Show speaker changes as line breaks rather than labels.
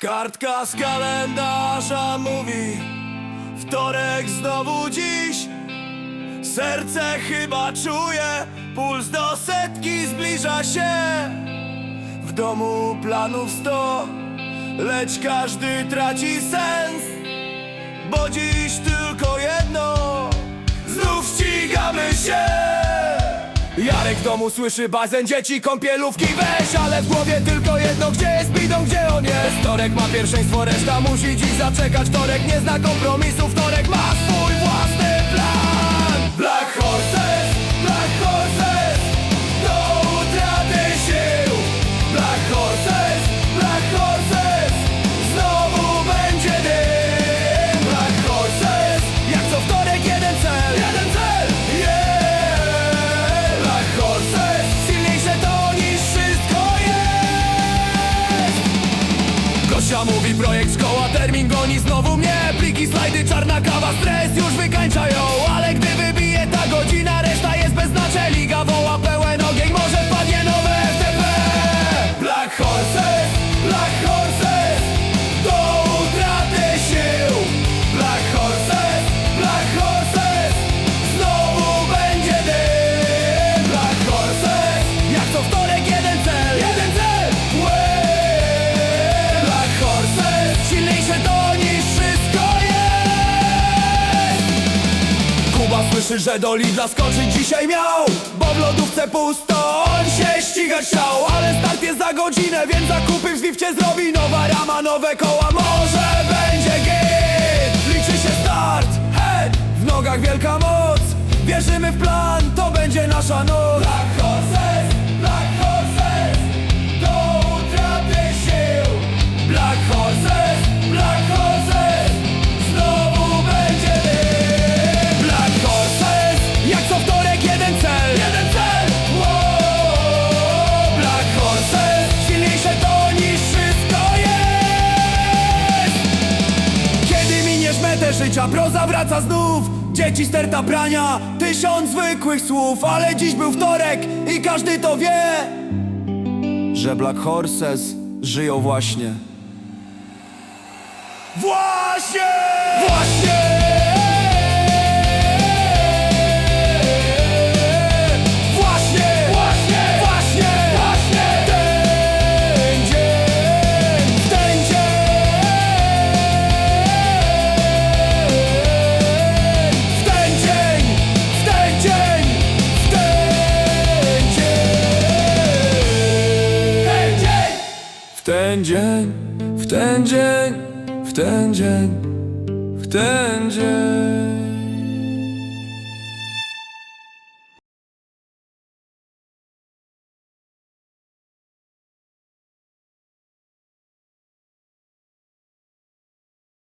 Kartka z kalendarza mówi Wtorek znowu dziś. Serce chyba czuje Puls do setki zbliża się. W domu planów sto Lecz każdy traci sens Bo dziś tylko Jarek w domu słyszy bazen dzieci, kąpielówki weź Ale w głowie tylko jedno, gdzie jest bidon, gdzie on jest? Wtorek ma pierwszeństwo, reszta musi dziś zaczekać. Wtorek nie zna kompromisu, wtorek ma swój własny plan goni znowu mnie Pliki, slajdy, czarna kawa, stres już wykańczają Słyszy, że do Lidla skoczyć dzisiaj miał Bo w lodówce pusto, on się ścigać chciał. Ale start jest za godzinę, więc zakupy w Zwifcie zrobi Nowa rama, nowe koła, może będzie git Liczy się start, head, w nogach wielka moc. Wierzymy w plan, to będzie nasza noc życia Proza wraca znów Dzieci sterta prania Tysiąc zwykłych słów Ale dziś był wtorek I każdy to wie Że Black Horses żyją właśnie Właśnie! Właśnie! Ten dzień! W ten dzień! W ten dzień! W ten dzień!